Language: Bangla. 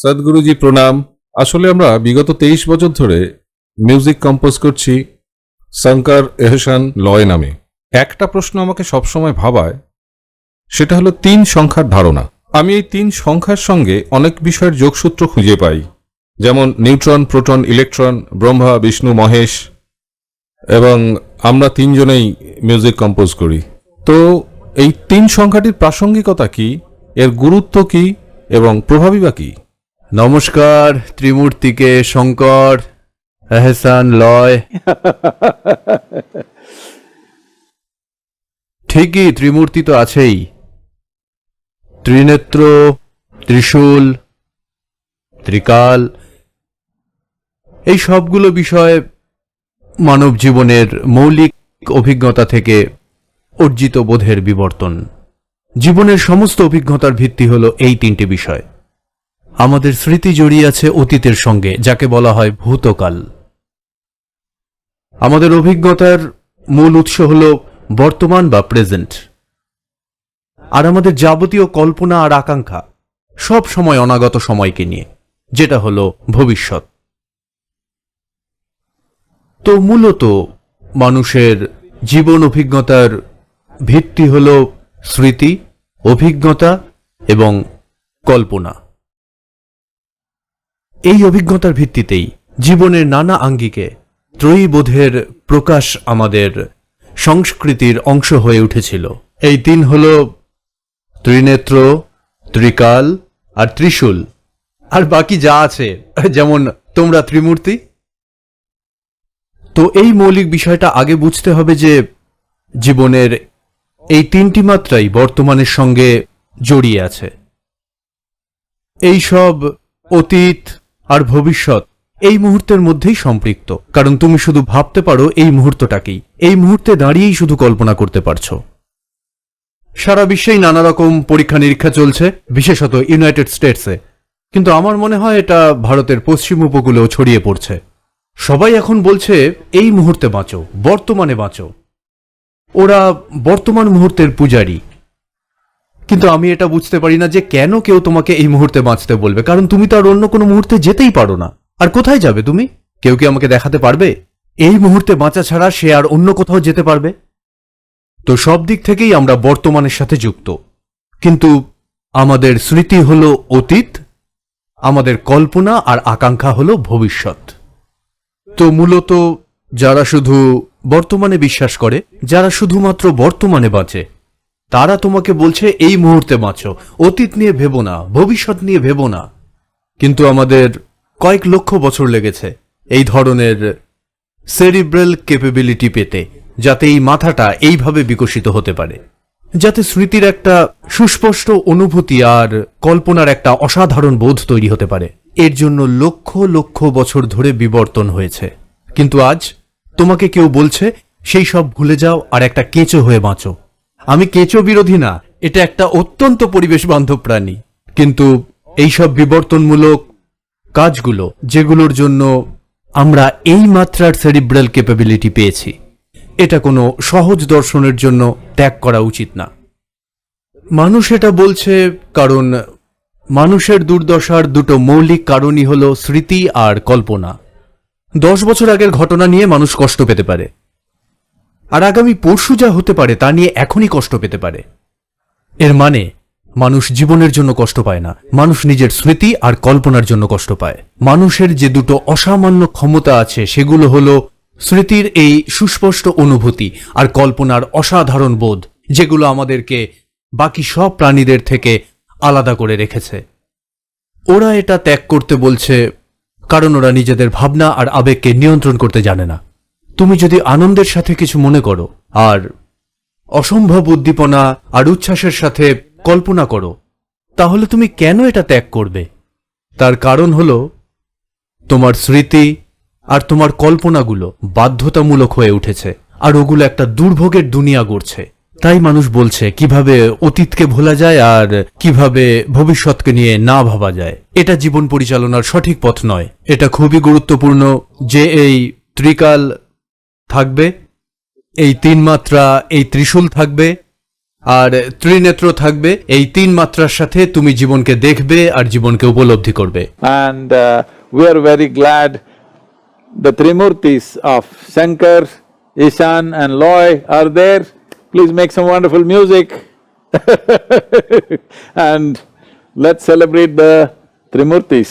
সদ্গুরুজি প্রণাম। আসলে আমরা বিগত তেইশ বছর ধরে মিউজিক কম্পোজ করছি শঙ্কর এহসান লয় নামে। একটা প্রশ্ন আমাকে সবসময় ভাবায়, সেটা হলো তিন সংখ্যার ধারণা। আমি এই তিন সংখ্যার সঙ্গে অনেক বিষয়ের যোগসূত্র খুঁজে পাই, যেমন neutron, proton, electron, Brahma, Vishnu, Mahesh, এবং আমরা তিনজনেই মিউজিক কম্পোজ করি। তো এই তিন সংখ্যাটির প্রাসঙ্গিকতা কি, এর গুরুত্ব কি, এবং প্রভাবী বা কি? নমস্কার ত্রিমূর্তিকে শঙ্কর এহসান লয়। ঠিকই ত্রিমূর্তি তো আছেই। ত্রিনেত্র ত্রিশূল ত্রিকাল এই সবগুলো বিষয় মানব জীবনের মৌলিক অভিজ্ঞতা থেকে অর্জিত বোধের বিবর্তন। জীবনের সমস্ত অভিজ্ঞতার ভিত্তি হল এই তিনটি বিষয়। আমাদের স্মৃতি জড়িয়ে আছে অতীতের সঙ্গে, যাকে বলা হয় ভূতকাল। আমাদের অভিজ্ঞতার মূল উৎস হল বর্তমান বা প্রেজেন্ট। আর আমাদের যাবতীয় কল্পনা আর আকাঙ্ক্ষা সব সময় অনাগত সময়কে নিয়ে, যেটা হলো ভবিষ্যৎ। তো মূলত মানুষের জীবন অভিজ্ঞতার ভিত্তি হল স্মৃতি, অভিজ্ঞতা এবং কল্পনা। এই অভিজ্ঞতার ভিত্তিতেই জীবনের নানা আঙ্গিকে ত্রয়ীবোধের প্রকাশ আমাদের সংস্কৃতির অংশ হয়ে উঠেছিল। এই তিন হল ত্রিনেত্র, ত্রিকাল আর ত্রিশূল। আর বাকি যা আছে, যেমন তোমরা ত্রিমূর্তি। তো এই মৌলিক বিষয়টা আগে বুঝতে হবে যে জীবনের এই তিনটি মাত্রাই বর্তমানের সঙ্গে জড়িয়ে আছে। এই সব অতীত আর ভবিষ্যৎ এই মুহূর্তের মধ্যেই সম্পৃক্ত। কারণ তুমি শুধু ভাবতে পারো এই মুহূর্তটাকেই। এই মুহূর্তে দাঁড়িয়েই শুধু কল্পনা করতে পারছ। সারা বিশ্বেই নানা রকম পরীক্ষা নিরীক্ষা চলছে, বিশেষত ইউনাইটেড স্টেটসে। কিন্তু আমার মনে হয় এটা ভারতের পশ্চিম উপকূলেও ছড়িয়ে পড়ছে। সবাই এখন বলছে, এই মুহূর্তে বাঁচো, বর্তমানে বাঁচো। ওরা বর্তমান মুহূর্তের পূজারী। কিন্তু আমি এটা বুঝতে পারি না যে কেন কেউ তোমাকে এই মুহূর্তে বাঁচতে বলবে। কারণ তুমি তো আর অন্য কোনো মুহূর্তে যেতেই পারো না। আর কোথায় যাবে তুমি? কেউ কি আমাকে দেখাতে পারবে? এই মুহূর্তে বাঁচা ছাড়া সে আর অন্য কোথাও যেতে পারবে? তো সব দিক থেকেই আমরা বর্তমানের সাথে যুক্ত। কিন্তু আমাদের স্মৃতি হল অতীত, আমাদের কল্পনা আর আকাঙ্ক্ষা হল ভবিষ্যৎ। তো মূলত যারা শুধু বর্তমানে বিশ্বাস করে, যারা শুধুমাত্র বর্তমানে বাঁচে তারা তোমাকে বলছে, এই মুহূর্তে বাঁচো। অতীত নিয়ে ভেবো না, ভবিষ্যৎ নিয়ে ভেবো না। কিন্তু আমাদের কয়েক লক্ষ বছর লেগেছে এই ধরনের সেরিব্রাল ক্যাপেবিলিটি পেতে, যাতে এই মাথাটা এইভাবে বিকশিত হতে পারে। যাতে স্মৃতির একটা সুস্পষ্ট অনুভূতি আর কল্পনার একটা অসাধারণ বোধ তৈরি হতে পারে। এর জন্য লক্ষ লক্ষ বছর ধরে বিবর্তন হয়েছে। কিন্তু আজ তোমাকে কেউ বলছে, সেই সব ভুলে যাও আর একটা কেঁচো হয়ে বাঁচো। আমি কেঁচো বিরোধী না, এটা একটা অত্যন্ত পরিবেশ বান্ধব প্রাণী। কিন্তু এইসব বিবর্তনমূলক কাজগুলো, যেগুলোর জন্য আমরা এই মাত্রার সেরিব্রাল ক্যাপাবিলিটি পেয়েছি, এটা কোনো সহজ দর্শনের জন্য ত্যাগ করা উচিত না। মানুষ এটা বলছে কারণ মানুষের দুর্দশার দুটো মৌলিক কারণই হল স্মৃতি আর কল্পনা। দশ বছর আগের ঘটনা নিয়ে মানুষ কষ্ট পেতে পারে। আর আগামী পরশু যা হতে পারে তা নিয়ে এখনই কষ্ট পেতে পারে। এর মানে মানুষ জীবনের জন্য কষ্ট পায় না। মানুষ নিজের স্মৃতি আর কল্পনার জন্য কষ্ট পায়। মানুষের যে দুটো অসামান্য ক্ষমতা আছে, সেগুলো হলো স্মৃতির এই সুস্পষ্ট অনুভূতি আর কল্পনার অসাধারণ বোধ, যেগুলো আমাদেরকে বাকি সব প্রাণীদের থেকে আলাদা করে রেখেছে। ওরা এটা ত্যাগ করতে বলছে কারণ ওরা নিজেদের ভাবনা আর আবেগকে নিয়ন্ত্রণ করতে জানে না। তুমি যদি আনন্দের সাথে কিছু মনে করো, আর অসম্ভব উদ্দীপনা আর উচ্ছ্বাসের সাথে কল্পনা করো, তাহলে তুমি কেন এটা ত্যাগ করবে? তার কারণ হল, তোমার স্মৃতি আর তোমার কল্পনাগুলো বাধ্যতামূলক হয়ে উঠেছে, আর ওগুলো একটা দুর্ভোগের দুনিয়া গড়ছে। তাই মানুষ বলছে, কীভাবে অতীতকে ভোলা যায় আর কীভাবে ভবিষ্যৎকে নিয়ে না ভাবা যায়। এটা জীবন পরিচালনার সঠিক পথ নয়। এটা খুবই গুরুত্বপূর্ণ যে এই ত্রিকাল থাকবে, এই তিন মাত্রা, এই ত্রিশূল থাকবে, আর ত্রিনেত্র থাকবে, এই তিন মাত্রার সাথে তুমি জীবনকে দেখবে আর জীবনকে উপলব্ধি করবে। And we are very the Trimurtis of Shankar Ishaan and Loy are there please make some wonderful music and let celebrate the Trimurtis